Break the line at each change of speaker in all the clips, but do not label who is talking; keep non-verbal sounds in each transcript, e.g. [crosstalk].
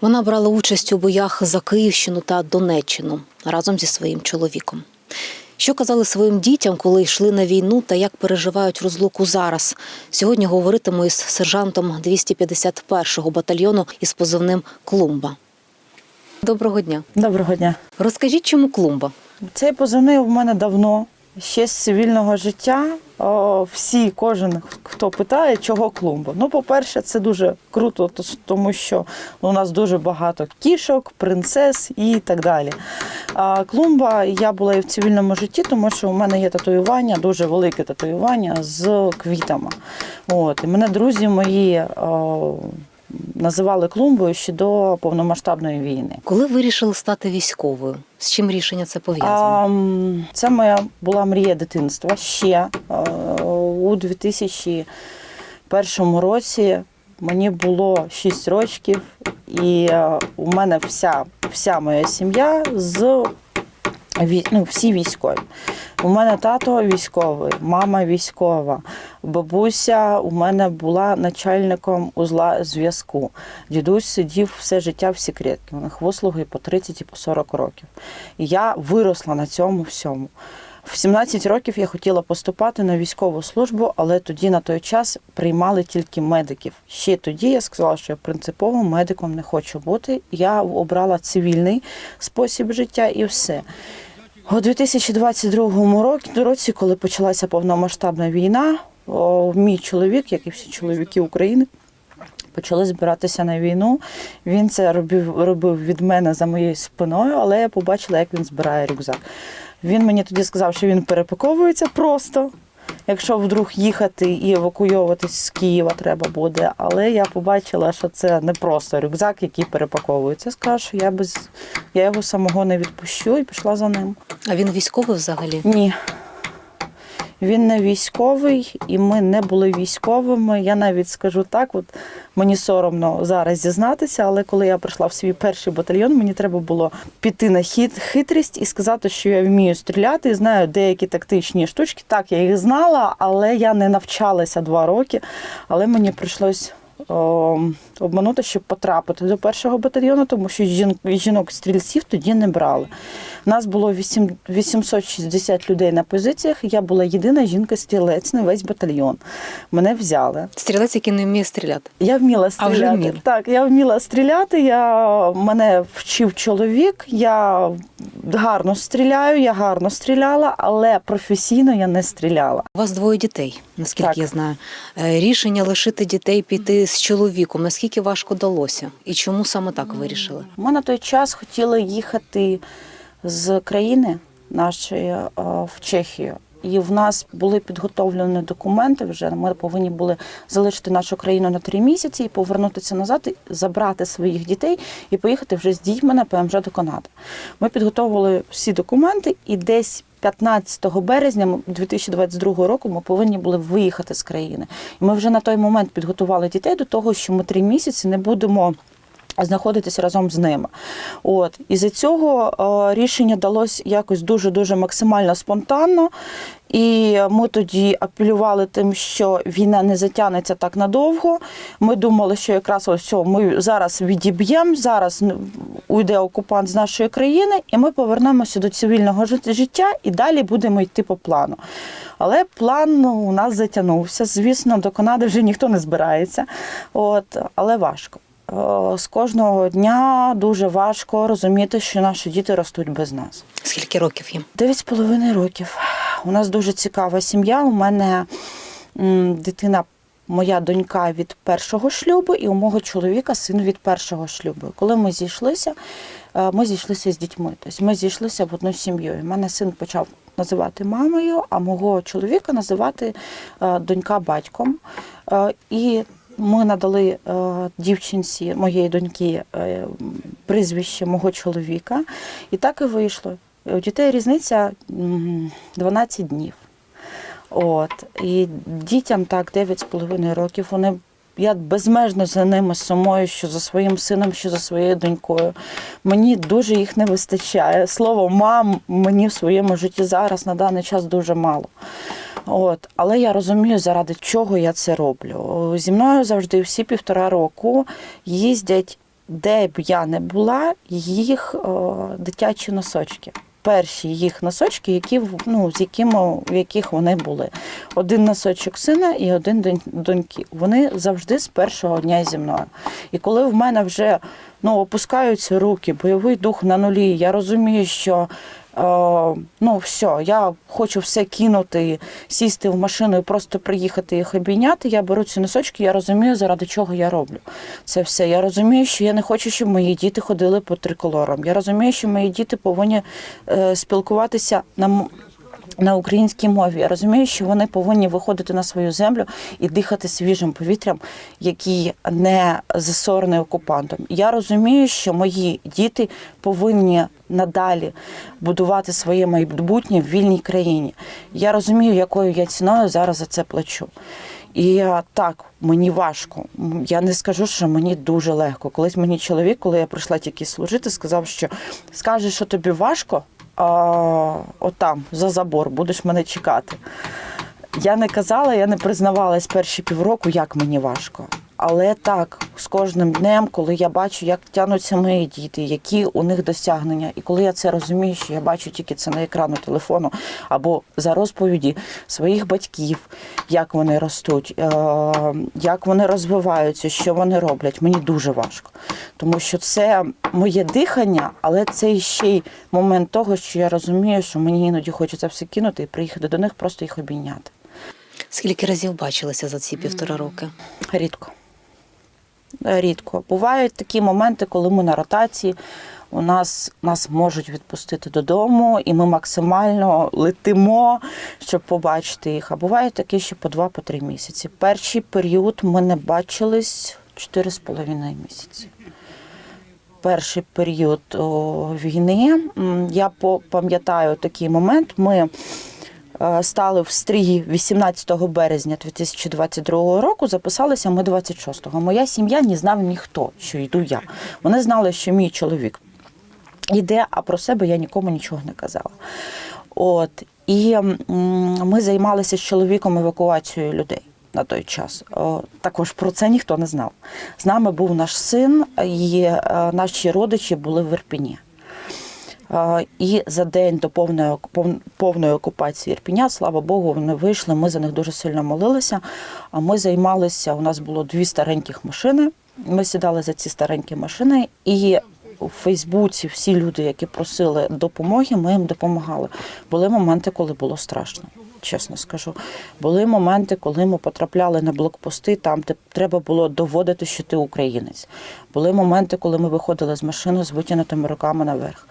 Вона брала участь у боях за Київщину та Донеччину разом зі своїм чоловіком. Що казали своїм дітям, коли йшли на війну та як переживають розлуку зараз? Сьогодні говоритиму із сержантом 251-го батальйону із позивним Клумба. Доброго дня.
Доброго дня.
Розкажіть, чому клумба?
Цей позивний у мене давно. Ще з цивільного життя. О, всі, кожен, хто питає, чого клумба. Ну, по-перше, це дуже круто, тому що у нас дуже багато кішок, принцес і так далі. А клумба, я була і в цивільному житті, тому що у мене є татуювання, дуже велике татуювання з квітами. От, і мене друзі мої о, називали клумбою ще до повномасштабної війни.
Коли вирішили стати військовою? З чим рішення це пов'язано?
Це моя була мрія дитинства ще е, у 2001 році. Мені було 6 років, і е, у мене вся, вся моя сім'я з ну, всі військові. У мене тато військовий, мама військова, бабуся у мене була начальником узла зв'язку. Дідусь сидів все життя в секретці. У них вислуги по 30 і по 40 років. І я виросла на цьому всьому. В 17 років я хотіла поступати на військову службу, але тоді на той час приймали тільки медиків. Ще тоді я сказала, що я принципово медиком не хочу бути. Я обрала цивільний спосіб життя і все. У 2022 році, коли почалася повномасштабна війна, мій чоловік, як і всі чоловіки України, почали збиратися на війну. Він це робив, робив від мене за моєю спиною, але я побачила, як він збирає рюкзак. Він мені тоді сказав, що він перепаковується просто. Якщо вдруг їхати і евакуйовуватись з Києва треба буде. Але я побачила, що це не просто рюкзак, який перепаковується. Скажу, що я без я його самого не відпущу і пішла за ним.
А він військовий взагалі?
Ні. Він не військовий, і ми не були військовими. Я навіть скажу так: от мені соромно зараз зізнатися, але коли я прийшла в свій перший батальйон, мені треба було піти на хід хитрість і сказати, що я вмію стріляти і знаю деякі тактичні штучки. Так, я їх знала, але я не навчалася два роки. Але мені прийшлось о, обманути, щоб потрапити до першого батальйону, тому що жін- жінок-стрільців тоді не брали. Нас було вісім- 860 людей на позиціях. Я була єдина жінка-стрілець на весь батальйон. Мене взяли.
Стрілець, який не вміє стріляти.
Я вміла
А вже
стріляти. Так, я вміла стріляти. Я, мене вчив чоловік. Я гарно стріляю, я гарно стріляла, але професійно я не стріляла.
У вас двоє дітей, наскільки
Так.
я знаю. Е, Рішення лишити дітей піти з чоловіком. Наскільки важко далося? І чому саме так вирішили?
Ми на той час хотіли їхати з країни нашої е, в Чехію. І в нас були підготовлені документи. Вже ми повинні були залишити нашу країну на три місяці і повернутися назад, і забрати своїх дітей і поїхати вже з дітьми на ПМЖ до Канади. Ми підготовили всі документи, і десь 15 березня 2022 року ми повинні були виїхати з країни. І ми вже на той момент підготували дітей до того, що ми три місяці не будемо знаходитися разом з ними. От і за цього е, рішення далось якось дуже дуже максимально спонтанно. І ми тоді апелювали тим, що війна не затягнеться так надовго. Ми думали, що якраз ось все, ми зараз відіб'ємо, зараз уйде окупант з нашої країни, і ми повернемося до цивільного життя і далі будемо йти по плану. Але план ну, у нас затягнувся. Звісно, до Канади вже ніхто не збирається, от, але важко. Е, З кожного дня дуже важко розуміти, що наші діти ростуть без нас.
Скільки років їм?
Дев'ять з половиною років. У нас дуже цікава сім'я. У мене дитина, моя донька від першого шлюбу, і у мого чоловіка син від першого шлюбу. Коли ми зійшлися, е, ми зійшлися з дітьми. Тобто ми зійшлися в одну сім'ю. У мене син почав називати мамою, а мого чоловіка називати е, донька батьком. І ми надали е, дівчинці моєї доньки е, прізвище мого чоловіка, і так і вийшло. У дітей різниця 12 днів. От. І дітям так 9,5 років. Вони я безмежно за ними сумую, що за своїм сином, що за своєю донькою. Мені дуже їх не вистачає. Слово мам мені в своєму житті зараз на даний час дуже мало. От, але я розумію, заради чого я це роблю. Зі мною завжди всі півтора року їздять де б я не була, їх о, дитячі носочки. Перші їх носочки, які ну, з якими, в яких вони були. Один носочок сина і один доньки. Вони завжди з першого дня зі мною. І коли в мене вже ну, опускаються руки, бойовий дух на нулі, я розумію, що е, ну все, я хочу все кинути, сісти в машину і просто приїхати їх обійняти. Я беру ці носочки, я розумію, заради чого я роблю це все. Я розумію, що я не хочу, щоб мої діти ходили по триколорам. Я розумію, що мої діти повинні е, спілкуватися на. На українській мові я розумію, що вони повинні виходити на свою землю і дихати свіжим повітрям, який не засорений окупантом. Я розумію, що мої діти повинні надалі будувати своє майбутнє в вільній країні. Я розумію, якою я ціною зараз за це плачу. І так, мені важко. Я не скажу, що мені дуже легко. Колись мені чоловік, коли я прийшла тільки служити, сказав, що скажеш, що тобі важко, отам, за забор, будеш мене чекати. Я не казала, я не признавалась перші півроку, як мені важко. Але так, з кожним днем, коли я бачу, як тягнуться мої діти, які у них досягнення, і коли я це розумію, що я бачу тільки це на екрану телефону або за розповіді своїх батьків, як вони ростуть, е, як вони розвиваються, що вони роблять, мені дуже важко. Тому що це моє дихання, але це ще й момент того, що я розумію, що мені іноді хочеться все кинути і приїхати до них, просто їх обійняти.
Скільки разів бачилися за ці півтора роки?
Рідко. Рідко. Бувають такі моменти, коли ми на ротації, у нас нас можуть відпустити додому, і ми максимально летимо, щоб побачити їх. А буває таке, що по два, по три місяці. Перший період ми не бачились 4,5 місяці. Перший період війни. Я пам'ятаю такий момент. Ми стали в стрій 18 березня 2022 року. Записалися ми 26-го. Моя сім'я не знав ніхто, що йду я. Вони знали, що мій чоловік йде, а про себе я нікому нічого не казала. От і ми займалися з чоловіком евакуацією людей. На той час також про це ніхто не знав. З нами був наш син, і е, наші родичі були в Ірпіні. І за день до повної, повної окупації Ірпіня, слава Богу, вони вийшли. Ми за них дуже сильно молилися. А ми займалися. У нас було дві стареньких машини. Ми сідали за ці старенькі машини, і у Фейсбуці всі люди, які просили допомоги, ми їм допомагали. Були моменти, коли було страшно. Чесно скажу, були моменти, коли ми потрапляли на блокпости, там де треба було доводити, що ти українець. Були моменти, коли ми виходили з машини з витягнутими руками наверх.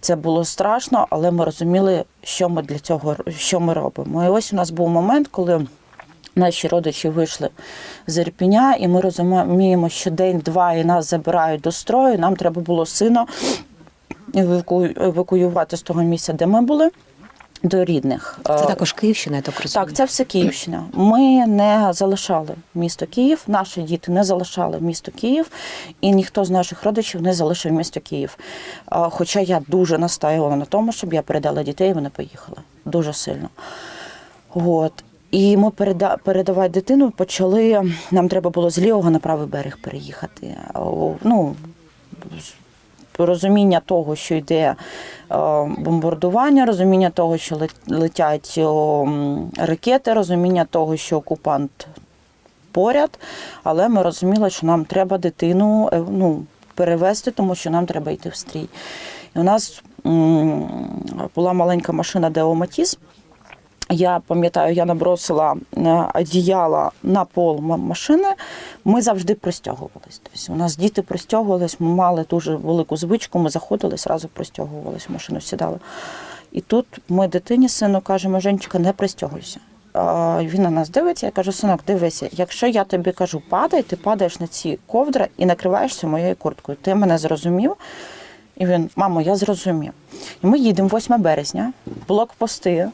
Це було страшно, але ми розуміли, що ми для цього що ми робимо. І ось у нас був момент, коли наші родичі вийшли з Ірпіня, і ми розуміємо, що день-два і нас забирають до строю. Нам треба було сина евакуювати з того місця, де ми були, до рідних.
Це
Е,
також Київщина, я так розумію.
так, це все Київщина. Ми не залишали місто Київ, наші діти не залишали місто Київ, і ніхто з наших родичів не залишив місто Київ. Хоча я дуже настаювала на тому, щоб я передала дітей, і вони поїхали. Дуже сильно. От. І ми переда- передавати дитину почали. Нам треба було з лівого на правий берег переїхати. Ну, розуміння того, що йде бомбардування, розуміння того, що летять ракети, розуміння того, що окупант поряд, але ми розуміли, що нам треба дитину е, ну, перевезти, тому що нам треба йти в стрій. І у нас була маленька машина де. Я пам'ятаю, я набросила е, одіяла на пол машини. Ми завжди пристягувались. Тобто у нас діти пристягувались, ми мали дуже велику звичку, ми заходили, зразу пристягувались, в машину сідали. І тут ми дитині сину кажемо, Женечка, не пристягуйся. Він на нас дивиться, я кажу, синок, дивися, якщо я тобі кажу, падай, ти падаєш на ці ковдри і накриваєшся моєю курткою. Ти мене зрозумів? І він, мамо, я зрозумів. І ми їдемо 8 березня, блокпости.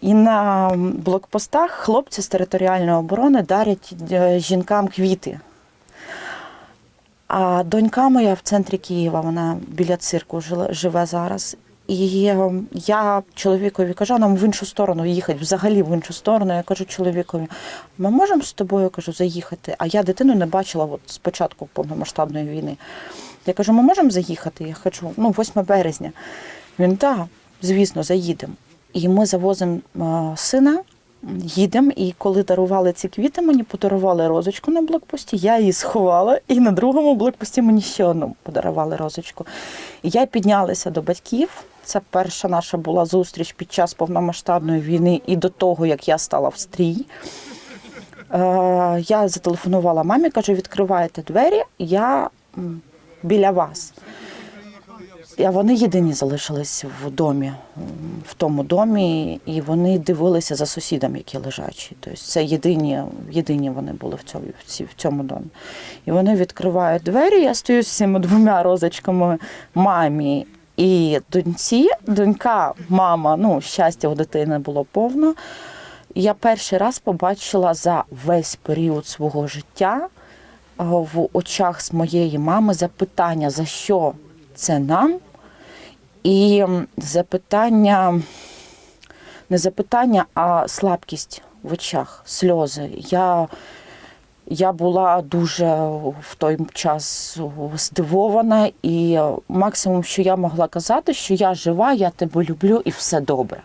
І на блокпостах хлопці з територіальної оборони дарять е, жінкам квіти. А донька моя в центрі Києва, вона біля цирку живе зараз. І е, я чоловікові кажу, нам в іншу сторону їхати, взагалі в іншу сторону. Я кажу чоловікові, ми можемо з тобою кажу, заїхати? А я дитину не бачила от з повномасштабної війни. Я кажу, ми можемо заїхати? Я хочу, ну, 8 березня. Він так, звісно, заїдемо. І ми завозимо сина, їдемо. І коли дарували ці квіти, мені подарували розочку на блокпості. Я її сховала, і на другому блокпості мені ще одну подарували розочку. І я піднялася до батьків. Це перша наша була зустріч під час повномасштабної війни і до того, як я стала в стрій. Я зателефонувала мамі, кажу, відкривайте двері, я біля вас. А вони єдині залишились в домі, в тому домі, і вони дивилися за сусідом, які лежачі. Тобто це єдині, єдині вони були в цьому, в цьому домі. І вони відкривають двері. Я стою з цими двома розочками мамі і доньці. Донька, мама, ну, щастя у дитини було повно. Я перший раз побачила за весь період свого життя в очах з моєї мами запитання, за що це нам, і запитання, не запитання, а слабкість в очах, сльози. Я, я була дуже в той час здивована, і максимум, що я могла казати, що я жива, я тебе люблю і все добре.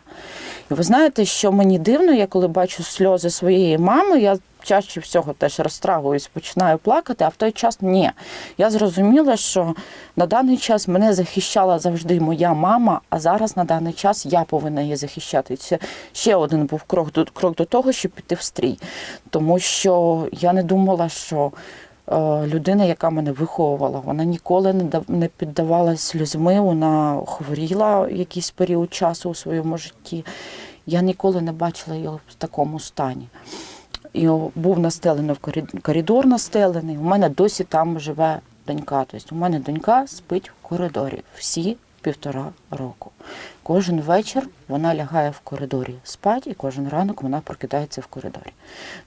І ви знаєте, що мені дивно, я коли бачу сльози своєї мами, я чаще всього теж розтрагуюсь, починаю плакати, а в той час ні. Я зрозуміла, що на даний час мене захищала завжди моя мама, а зараз на даний час я повинна її захищати. Це ще один був крок до крок до того, щоб піти в стрій. Тому що я не думала, що е, людина, яка мене виховувала, вона ніколи не дав- не піддавалась сльозми, вона хворіла якийсь період часу у своєму житті. Я ніколи не бачила її в такому стані. І був настелений в коридор настелений. У мене досі там живе донька. Тобто у мене донька спить в коридорі всі півтора року. Кожен вечір вона лягає в коридорі спать, і кожен ранок вона прокидається в коридорі.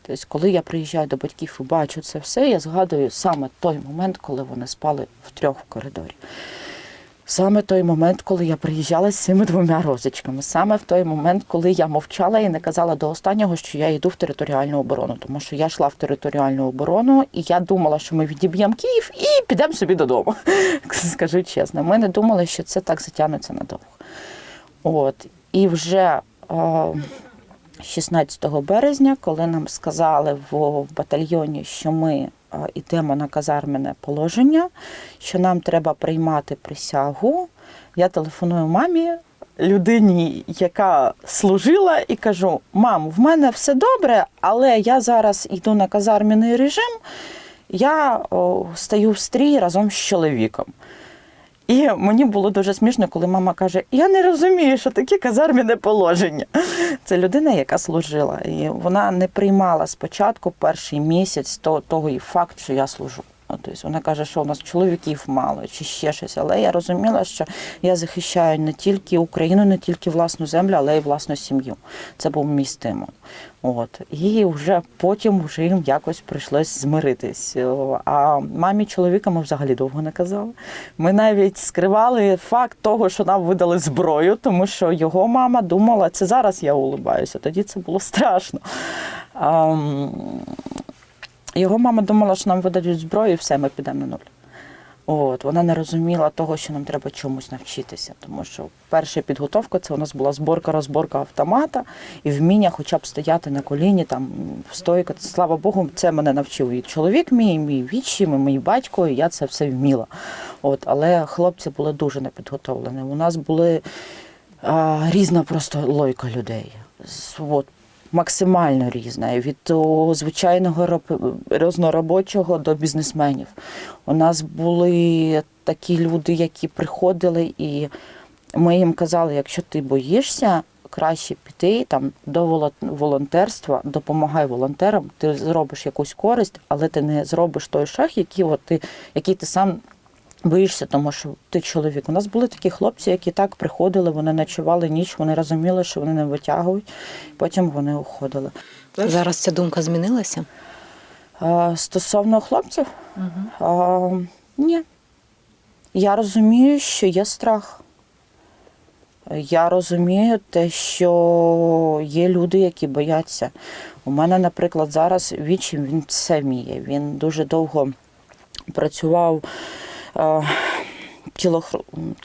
Тобто, коли я приїжджаю до батьків і бачу це все, я згадую саме той момент, коли вони спали втрьох в коридорі. Саме той момент, коли я приїжджала з цими двома розочками, саме в той момент, коли я мовчала і не казала до останнього, що я йду в територіальну оборону, тому що я йшла в територіальну оборону, і я думала, що ми відіб'ємо Київ і підемо собі додому. [laughs] Скажу чесно, ми не думали, що це так затягнеться надовго. От і вже е, 16 березня, коли нам сказали в батальйоні, що ми йдемо на казармене положення, що нам треба приймати присягу, я телефоную мамі, людині, яка служила, і кажу: мам, в мене все добре, але я зараз йду на казарменний режим, я стаю в стрій разом з чоловіком. І мені було дуже смішно, коли мама каже: Я не розумію, що таке казарміне положення. Це людина, яка служила. І вона не приймала спочатку перший місяць того, і факт, що я служу. Тобто вона каже, що у нас чоловіків мало чи ще щось. Але я розуміла, що я захищаю не тільки Україну, не тільки власну землю, але й власну сім'ю. Це був мій стимул. От. І вже потім вже їм якось прийшлось змиритись. А мамі чоловіка ми взагалі довго не казали. Ми навіть скривали факт того, що нам видали зброю, тому що його мама думала, це зараз я улибаюся, тоді це було страшно. Його мама думала, що нам видадуть зброю, і все, ми підемо на нуль. От, вона не розуміла того, що нам треба чомусь навчитися, тому що перша підготовка це у нас була зборка-розборка автомата і вміння хоча б стояти на коліні, там стойка. Слава Богу, це мене навчив і чоловік мій, і мій відчим, і мій батько, і я це все вміла. От, але хлопці були дуже непідготовлені. У нас були а, різна просто лойка людей. От, максимально різна. Від звичайного роб- різноробочого до бізнесменів. У нас були такі люди, які приходили, і ми їм казали, якщо ти боїшся, краще піти там до воло- волонтерства, допомагай волонтерам, ти зробиш якусь користь, але ти не зробиш той шаг, який, от ти, який ти сам боїшся, тому що ти чоловік. У нас були такі хлопці, які так приходили, вони ночували ніч, вони розуміли, що вони не витягують, потім вони уходили.
Зараз ця думка змінилася?
А, Стосовно хлопців, а, ні. Я розумію, що є страх. Я розумію те, що є люди, які бояться. У мене, наприклад, зараз вічим він все вміє. Він дуже довго працював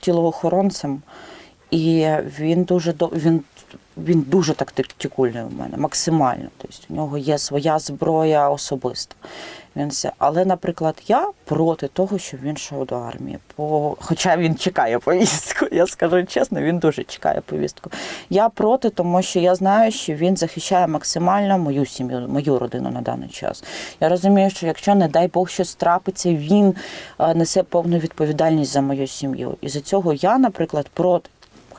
тілоохоронцем, і він дуже він, він дуже тактикульний у мене, максимально. Тобто у нього є своя зброя особиста. Він все. Але, наприклад, я проти того, щоб він йшов до армії. По... Хоча він чекає повістку, [laughs] я скажу чесно, він дуже чекає повістку. Я проти, тому що я знаю, що він захищає максимально мою сім'ю, мою родину на даний час. Я розумію, що якщо, не дай Бог, щось трапиться, він е, несе повну відповідальність за мою сім'ю. І за цього я, наприклад, проти.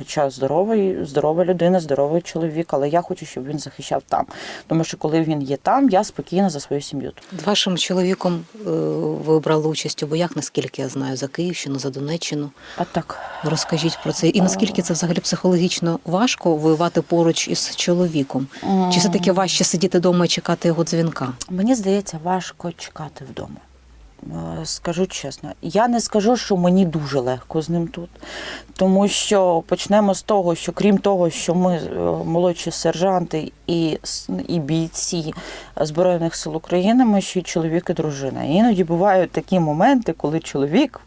Хоча здоровий, здорова людина, здоровий чоловік, але я хочу, щоб він захищав там. Тому що коли він є там, я спокійна за свою сім'ю.
З вашим чоловіком е, ви брали участь у боях, наскільки я знаю, за Київщину, за Донеччину.
А так.
Розкажіть про це. І наскільки це взагалі психологічно важко воювати поруч із чоловіком? Чи все-таки важче сидіти вдома і чекати його дзвінка?
Мені здається, важко чекати вдома. Е, Скажу чесно, я не скажу, що мені дуже легко з ним тут, тому що почнемо з того, що крім того, що ми е, молодші сержанти і, і бійці Збройних сил України, ми ще й чоловік і дружина. І іноді бувають такі моменти, коли чоловік,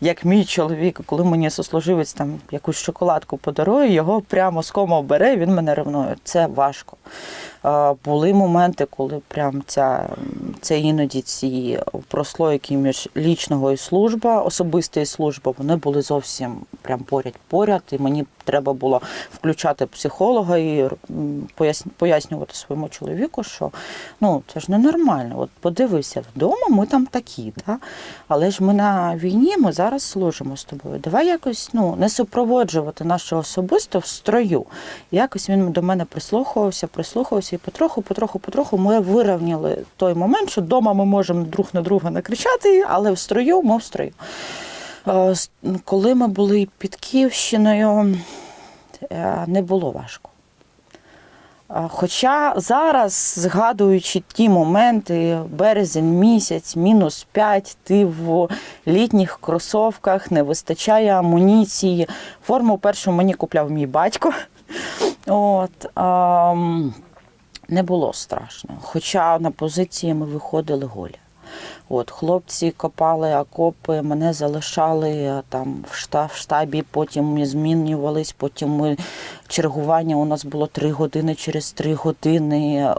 як мій чоловік, коли мені сослуживець там якусь шоколадку подарує, його прямо з кома бере, він мене ревнує. Це важко. Е, Були моменти, коли прям ця, це іноді ці прослойки між лічного і служба, особиста і служба, вони були зовсім прям поряд поряд, і мені треба було включати психолога і пояснювати своєму чоловіку, що ну це ж ненормально. От подивися, вдома ми там такі, да? але ж ми на війні, ми зараз служимо з тобою. Давай якось ну, не супроводжувати наше особисто в строю. Якось він до мене прислухувався, прислухався, і потроху, потроху, потроху ми вирівняли той момент, що вдома ми можемо друг на друга не кричати, але в строю ми в строю. Е, Коли ми були під Київщиною, е, не було важко. Е, Хоча зараз, згадуючи ті моменти, березень місяць, мінус 5, ти в літніх кросовках, не вистачає амуніції. Форму першу мені купляв мій батько. От, ам, не було страшно. Хоча на позиції ми виходили голі. От, хлопці копали окопи, мене залишали е, там в штаб, в штабі, потім ми змінювались, потім ми чергування у нас було три години через три години.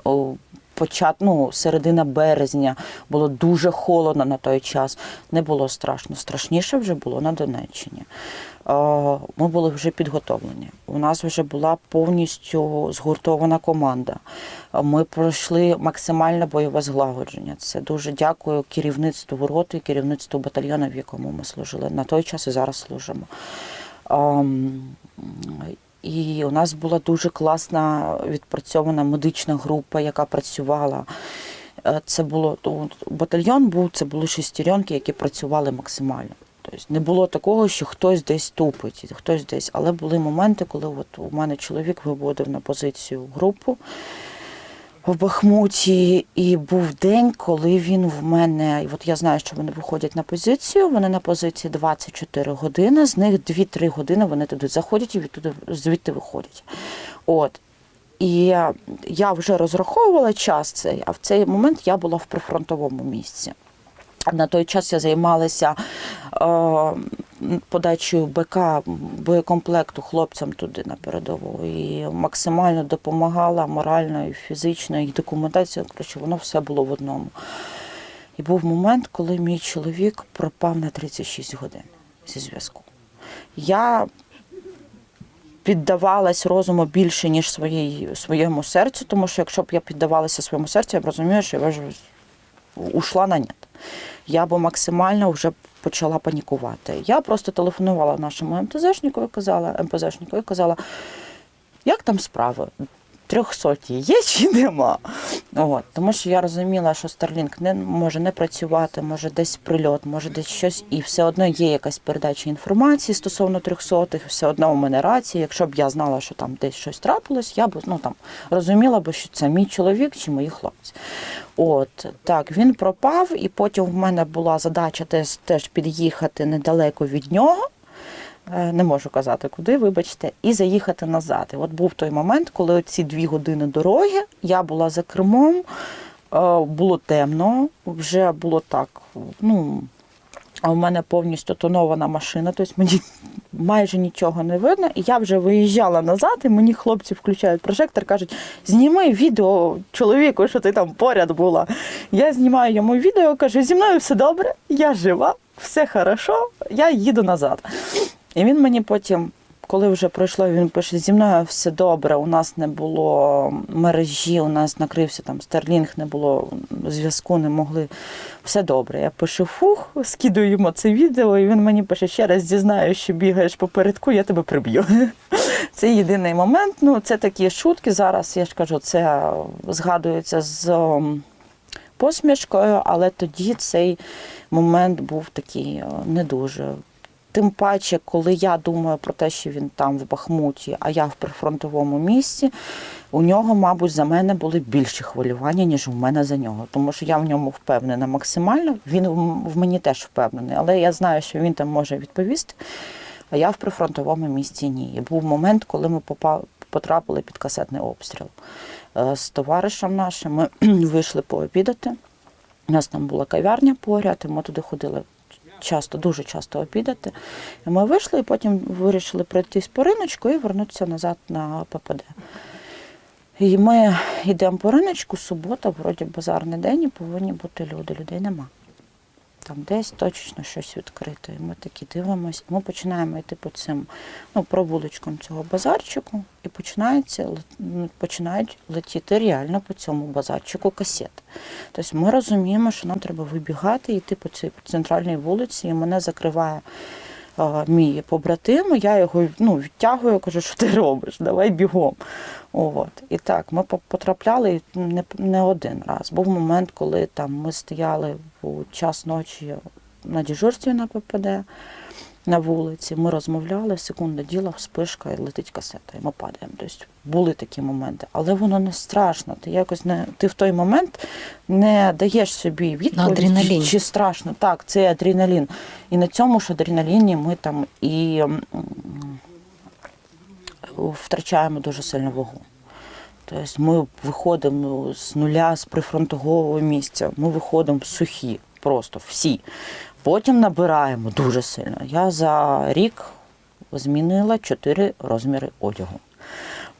Почат, ну, середина березня було дуже холодно на той час. Не було страшно. Страшніше вже було на Донеччині. Ми були вже підготовлені. У нас вже була повністю згуртована команда. Ми пройшли максимальне бойове злагодження. Це дуже дякую керівництву роти, керівництву батальйону, в якому ми служили. На той час і зараз служимо. І у нас була дуже класна відпрацьована медична група, яка працювала. Е, Це було батальйон був, це були шестеренки, які працювали максимально. Тобто не було такого, що хтось десь тупить, хтось десь. Але були моменти, коли от у мене чоловік виводив на позицію групу в Бахмуті, і був день, коли він в мене, от я знаю, що вони виходять на позицію. Вони на позиції 24 години, з них 2-3 години вони туди заходять і відтуди звідти виходять. От. І я вже розраховувала час цей, а в цей момент я була в прифронтовому місці. На той час я займалася е, подачею БК боєкомплекту хлопцям туди на передову. І максимально допомагала морально, і фізично, і документація. Коротше, воно все було в одному. І був момент, коли мій чоловік пропав на 36 годин зі зв'язку. Я піддавалась розуму більше, ніж своїй, своєму серцю, тому що якщо б я піддавалася своєму серцю, я б розумію, що я вже ушла на нет. Я б максимально вже почала панікувати. Я просто телефонувала нашому МТЗшнику і казала, МПЗшнику і казала, як там справи? Трьохсоті є чи нема? От, тому що я розуміла, що Starlink не може не працювати, може десь прильот, може десь щось, і все одно є якась передача інформації стосовно трьохсотих, все одно у мене рація. Якщо б я знала, що там десь щось трапилось, я б ну там розуміла б, що це мій чоловік чи мої хлопці. От так, він пропав, і потім в мене була задача теж, теж під'їхати недалеко від нього. Е, не можу казати куди, вибачте, і заїхати назад. І от був той момент, коли ці дві години дороги, я була за кермом, е, було темно, вже було так, ну. А у мене повністю тонована машина, тобто мені майже нічого не видно. І я вже виїжджала назад, і мені хлопці включають прожектор, кажуть: зніми відео чоловіку, що ти там поряд була. Я знімаю йому відео, кажу, зі мною все добре, я жива, все хорошо, я їду назад. І він мені потім, коли вже пройшло, він пише: зі мною все добре, у нас не було мережі, у нас накрився там стерлінг, не було зв'язку, не могли. Все добре. Я пишу фух, скидаю йому це відео, і він мені пише: ще раз дізнаю, що бігаєш попередку, я тебе приб'ю. [laughs] Це єдиний момент. Ну, це такі шутки. Зараз я ж кажу, це згадується з посмішкою, але тоді цей момент був такий е, не дуже. Тим паче, коли я думаю про те, що він там в Бахмуті, а я в прифронтовому місці, у нього, мабуть, за мене були більші хвилювання, ніж у мене за нього. Тому що я в ньому впевнена максимально. Він в мені теж впевнений, але я знаю, що він там може відповісти. А я в прифронтовому місці ні. І був момент, коли ми потрапили під касетний обстріл. Е, З товаришем нашим ми [clears throat] вийшли пообідати. У нас там була кав'ярня поряд, і ми туди ходили часто, дуже часто обідати. І ми вийшли і потім вирішили пройтись по риночку і вернутися назад на ППД. І ми йдемо по риночку, субота, вроді базарний день, і повинні бути люди. Людей нема. Там десь точно щось відкрите. І ми такі дивимося. Ми починаємо йти по цим, ну, провулочкам цього базарчику, і починається, починають летіти реально по цьому базарчику касети. Тобто ми розуміємо, що нам треба вибігати, йти по цій центральній вулиці, і мене закриває мій побратим, я його ну, відтягую, кажу, що ти робиш, давай бігом. От. І так, ми по- потрапляли не, не один раз. Був момент, коли там ми стояли у час ночі на дежурстві на ППД на вулиці, ми розмовляли, секунда діла, вспишка і летить касета, і ми падаємо. Тобто були такі моменти, але воно не страшно. Ти якось не ти в той момент не даєш собі відповідь,
адреналіні.
чи страшно. Так, це адреналін. І на цьому ж адреналіні ми там і втрачаємо дуже сильно вагу. Тобто ми виходимо з нуля з прифронтового місця, ми виходимо сухі, просто всі. Потім набираємо дуже сильно. Я за рік змінила чотири розміри одягу.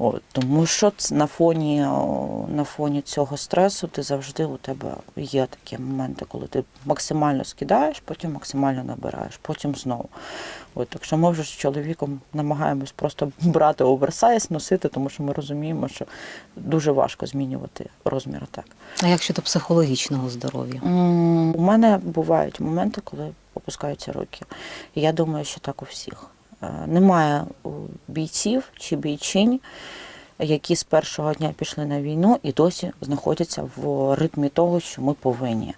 От, тому що на фоні, на фоні цього стресу ти завжди у тебе є такі моменти, коли ти максимально скидаєш, потім максимально набираєш, потім знову. От, так що ми вже з чоловіком намагаємось просто брати оверсайз, носити, тому що ми розуміємо, що дуже важко змінювати розмір так.
А як щодо психологічного здоров'я?
У мене бувають моменти, коли опускаються руки. І я думаю, що так у всіх. Е, Немає бійців чи бійчинь, які з першого дня пішли на війну і досі знаходяться в ритмі того, що ми повинні.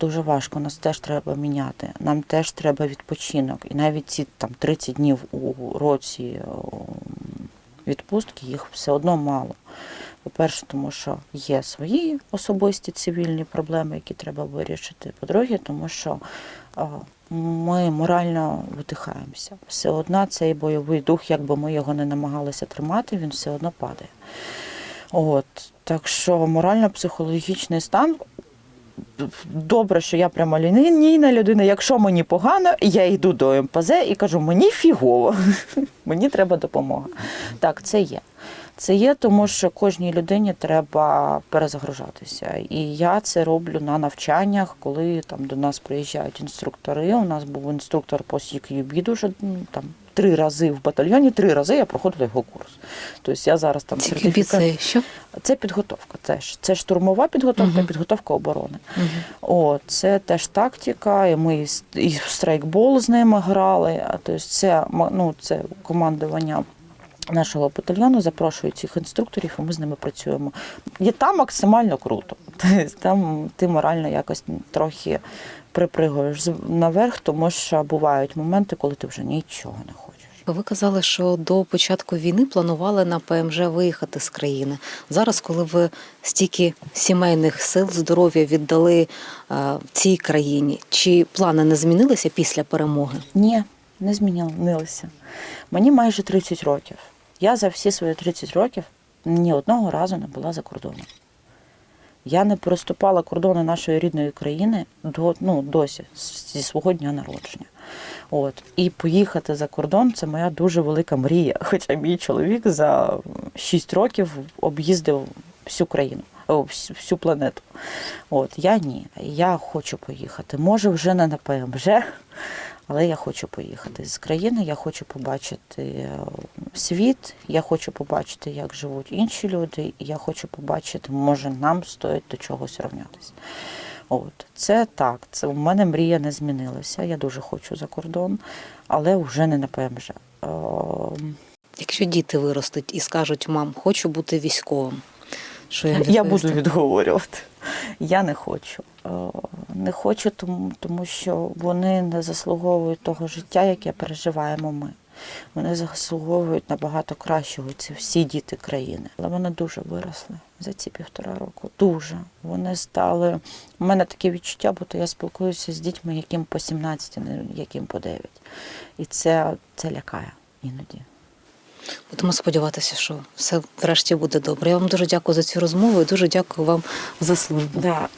Дуже важко, нас теж треба міняти. Нам теж треба відпочинок. І навіть ці там 30 днів у році відпустки їх все одно мало. По-перше, тому що є свої особисті цивільні проблеми, які треба вирішити. По-друге, тому що ми морально видихаємося. Все одно цей бойовий дух, якби ми його не намагалися тримати, він все одно падає. От. Так що морально-психологічний стан. Добре, що я прямо лінійна людина. Якщо мені погано, я йду до МПЗ і кажу, мені фігово, [laughs] мені треба допомога. Так, це є. Це є, тому що кожній людині треба перезагружатися. І я це роблю на навчаннях, коли там до нас приїжджають інструктори. У нас був інструктор по CQB дуже ну, там три рази в батальйоні, три рази я проходила його курс. Тобто я зараз там сертифікат-
це що?
Це підготовка теж. Це штурмова підготовка,
Мгм.
підготовка оборони.
Мгм.
О, це теж тактика, і ми і в страйкбол з ними грали. Тобто це, ну, це командування нашого батальйону запрошують цих інструкторів, і ми з ними працюємо. І там максимально круто. [laughs] Тобто там ти морально якось трохи припригуєш наверх, тому що бувають моменти, коли ти вже нічого не хочеш.
Ви казали, що до початку війни планували на ПМЖ виїхати з країни. Зараз, коли ви стільки сімейних сил, здоров'я віддали е, цій країні, чи плани не змінилися після перемоги?
Ні, не змінилися. Мені майже 30 років. Я за всі свої 30 років ні одного разу не була за кордоном. Я не переступала кордони нашої рідної країни до, ну, досі, зі свого дня народження. От. І поїхати за кордон це моя дуже велика мрія. [laughs] Хоча мій чоловік за 6 років об'їздив всю країну, всю, планету. От, я ні. Я хочу поїхати. Може, вже не на ПМЖ, але я хочу поїхати з країни. Я хочу побачити е, світ, я хочу побачити, як живуть інші люди, і я хочу побачити, може, нам стоїть до чогось рівнятися. От, це так. Це у мене мрія не змінилася. Я дуже хочу за кордон, але вже не на ПМЖ. Ем,
Якщо діти виростуть і скажуть, мам, хочу бути військовим. Що їм
Я буду відговорювати. Я не хочу. Е, Не хочу, тому, тому що вони не заслуговують того життя, яке переживаємо ми. Вони заслуговують набагато кращого. Це всі діти країни. Але вони дуже виросли за ці півтора року. Дуже. Вони стали. У мене таке відчуття, бо то я спілкуюся з дітьми, яким по 17, не яким по 9. І це, це лякає іноді.
Будемо сподіватися, що все врешті буде добре. Я вам дуже дякую за цю розмову і дуже дякую вам за службу.
Да.